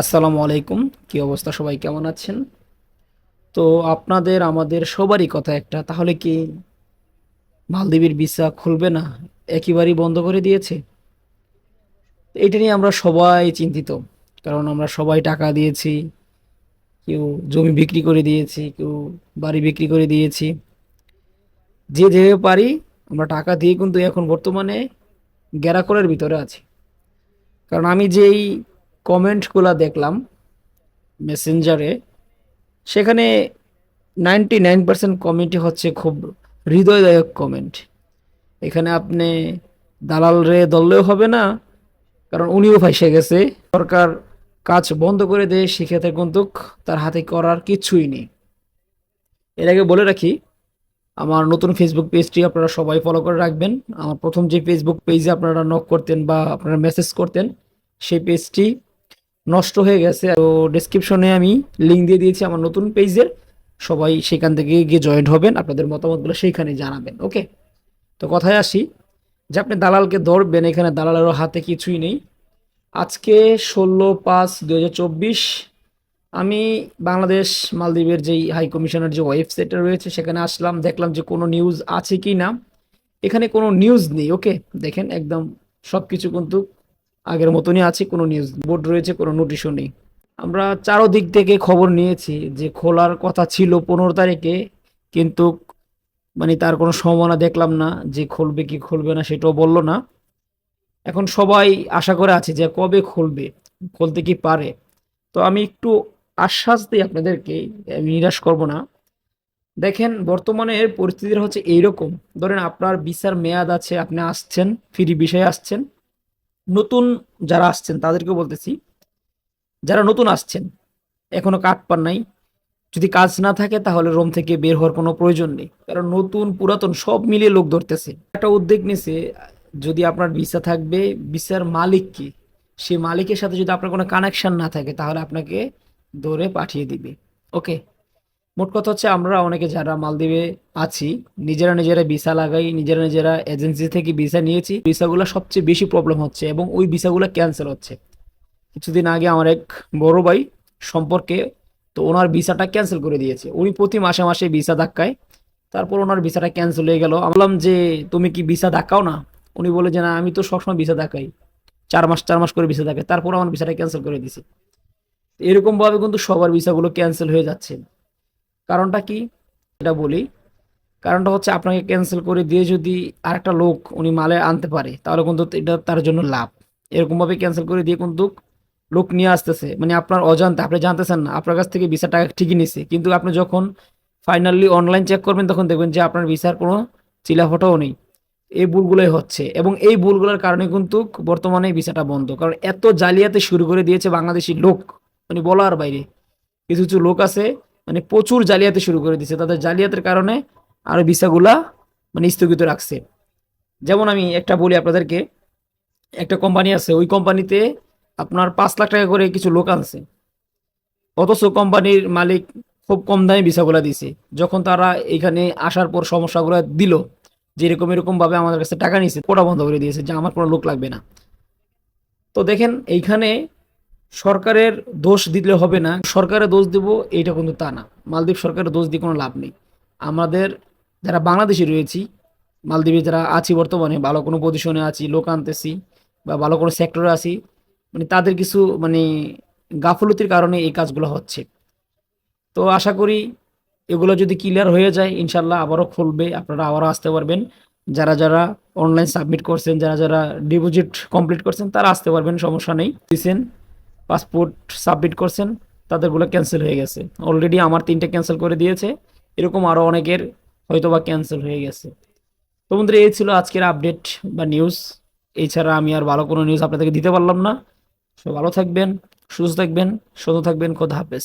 আসসালামু আলাইকুম। কি অবস্থা? সবাই কেমন আছেন? তো আপনাদের, আমাদের সবারই কথা একটা। তাহলে কি মালদ্বীপের ভিসা খুলবে না? একেবারেই বন্ধ করে দিয়েছে? এটা নিয়ে আমরা সবাই চিন্তিত। কারণ আমরা সবাই টাকা দিয়েছি, কেউ জমি বিক্রি করে দিয়েছি, কেউ বাড়ি বিক্রি করে দিয়েছি। যে যেভাবে পারি, আমরা টাকা দিয়ে কিন্তু এখন বর্তমানে গ্যারাকলের ভিতরে আছি। কারণ আমি যেই কমেন্টগুলো দেখলাম মেসেঞ্জারে, সেখানে নাইনটি নাইন পার্সেন্ট কমেন্টই হচ্ছে খুব হৃদয়দায়ক কমেন্ট। এখানে আপনি দালাল রে দললেও হবে না, কারণ উনিও ফাইসে গেছে। সরকার কাজ বন্ধ করে দেয় সেক্ষেত্রে কিন্তু তার হাতে করার কিচ্ছুই নেই। এর আগে বলে রাখি, আমার নতুন ফেসবুক পেজটি আপনারা সবাই ফলো করে রাখবেন। আমার প্রথম যে ফেসবুক পেজে আপনারা নক করতেন বা আপনারা মেসেজ করতেন, সেই পেজটি নষ্ট হয়ে গেছে। তো ডেসক্রিপশনে আমি লিঙ্ক দিয়ে দিয়েছি আমার নতুন পেজের সবাই সেখান থেকে গিয়ে জয়েন্ট হবেন, আপনাদের মতামতগুলো সেইখানে জানাবেন ওকে তো কথায় আসি, যে আপনি দালালকে ধরবেন, এখানে দালালেরও হাতে কিছুই নেই। আজকে ষোলো পাঁচ দু আমি বাংলাদেশ মালদ্বীপের যেই হাই কমিশনের যে ওয়েবসাইটটা রয়েছে, সেখানে আসলাম, দেখলাম যে কোনো নিউজ আছে কি না এখানে কোনো নিউজ নেই ওকে দেখেন, একদম সব কিছু কিন্তু আগের মতনই আছে, কোনো নিউজ বোর্ড রয়েছে, কোনো নোটিশও নেই। আমরা চারোদিক থেকে খবর নিয়েছি যে খোলার কথা ছিল পনেরো তারিখে, কিন্তু মানে তার কোনো সম্ভাবনা দেখলাম না যে খুলবে কি খুলবে না সেটাও বলল না। এখন সবাই আশা করে আছে যে কবে খুলবে, খুলতে কি পারে। তো আমি একটু আশ্বাস দিই আপনাদেরকে, আমি নিরাশ করব না। দেখেন, বর্তমানে পরিস্থিতিটা হচ্ছে এইরকম। ধরেন আপনার ভিসার মেয়াদ আছে, আপনি আসছেন ফ্রি বিষয়ে আসছেন। নতুন যারা আসছেন তাদেরকে বলতেছি, যারা নতুন আসছেন, এখনও কাজ পান নাই, যদি কাজ না থাকে তাহলে রোম থেকে বের হওয়ার কোনো প্রয়োজন নেই। কারণ নতুন, পুরাতন সব মিলিয়ে লোক ধরতেছে। একটা উদ্যোগ নিছে, যদি আপনার ভিসা থাকবে, ভিসার মালিক কি? সে মালিকের সাথে যদি আপনার কোনো কানেকশন না থাকে, তাহলে আপনাকে ধরে পাঠিয়ে দিবে। ওকে মোট কথা হচ্ছে আমরা অনেকে যারা মালদ্বীপে আছি, নিজেরা নিজেরা ভিসা লাগাই, নিজেরা নিজেরা এজেন্সি থেকে ভিসা নিয়েছি। ভিসাগুলো সবচেয়ে বেশি প্রবলেম হচ্ছে এবং ওই ভিসাগুলো ক্যান্সেল হচ্ছে। কিছুদিন আগে আমার এক বড় ভাই সম্পর্কে তো ওনার ভিসাটা ক্যান্সেল করে দিয়েছে। উনি প্রতি মাসে মাসে ভিসা ধাক্কায়, তারপর ওনার ভিসাটা ক্যান্সেল হয়ে গেল। বললাম যে, তুমি কি ভিসা ধাক্কাও না? উনি বলে যে, না, আমি তো সবসময় ভিসা ধাক্কাই। চার মাস চার মাস করে ভিসা ধাক্কাই তারপর আমার ভিসাটা ক্যান্সেল করে দিছে এরকমভাবে কিন্তু সবার ভিসাগুলো ক্যান্সেল হয়ে যাচ্ছে। কারণটা কি? এটা বলি। কারণটা হচ্ছে আপনাকে ক্যান্সেল করে দিয়ে যদি আরেকটা লোক উনি মালে আনতে পারে, তাহলে কিন্তু এটা তার জন্য লাভ। এরকমভাবে ক্যান্সেল করে দিয়ে কিন্তু লোক নিয়ে আসতেছে। মানে আপনার অজান্তে, আপনি জানতেছেন না, আপনার কাছ থেকে ভিসা টাকা ঠিকই নিছে। কিন্তু আপনি যখন ফাইনালি অনলাইন চেক করবেন, তখন দেখবেন যে আপনার ভিসার কোনো চিলাফোটাও নেই। এই ভুলগুলোই হচ্ছে। এবং এই ভুলগুলোর কারণে কিন্তু বর্তমানে ভিসাটা বন্ধ। কারণ এত জালিয়াতে শুরু করে দিয়েছে বাংলাদেশি লোক। মানে বলার বাইরে। কিছু কিছু লোক আছে মানে প্রচুর জালিয়াতি শুরু করে দিছে। তাদের জালিয়াতের কারণে আরও ভিসাগুলা মানে স্থগিত রাখছে। যেমন আমি একটা বলি আপনাদেরকে, একটা কোম্পানি আছে, ওই কোম্পানিতে আপনার পাঁচ লাখ টাকা করে কিছু লোক আনছে। অথচ কোম্পানির মালিক খুব কম দামে ভিসাগুলা দিছে। যখন তারা এখানে আসার পর সমস্যাগুলো দিল, যে এরকম এরকমভাবে আমাদের কাছে টাকা নিয়েছে কোটা বন্ধ করে দিয়েছে, যে আমার কোনো লোক লাগবে না। তো দেখেন, এইখানে সরকারের দোষ দিলে হবে না। সরকারের দোষ দিব, এইটা কিন্তু তা না। মালদ্বীপ সরকারের দোষ দিয়ে কোনো লাভ নেই। আমাদের যারা বাংলাদেশি রয়েছি, মালদ্বীপে যারা আছি বর্তমানে, ভালো কোনো পজিশনে আছি, লোক আনতেছি বা ভালো কোনো সেক্টরে আছি মানে তাদের কিছু মানে গাফলতির কারণে এই কাজগুলো হচ্ছে। তো আশা করি এগুলো যদি ক্লিয়ার হয়ে যায় ইনশাল্লাহ আবারও খুলবে, আপনারা আবারও আসতে পারবেন। যারা যারা অনলাইন সাবমিট করছেন, যারা যারা ডিপোজিট কমপ্লিট করছেন, তারা আসতে পারবেন, সমস্যা নেই। দিচ্ছেন পাসপোর্ট সাবমিট করছেন, তাদেরগুলো ক্যান্সেল হয়ে গেছে। অলরেডি আমার তিনটে ক্যান্সেল করে দিয়েছে, এরকম আরও অনেকের হয়তো বা ক্যান্সেল হয়ে গেছে। তো বন্ধুরা, এই ছিল আজকের আপডেট বা নিউজ এছাড়া আমি আর ভালো কোনো নিউজ আপনাদেরকে দিতে পারলাম না। সব ভালো থাকবেন, সুস্থ থাকবেন সুস্থ থাকবেন, খোদা হাফেজ।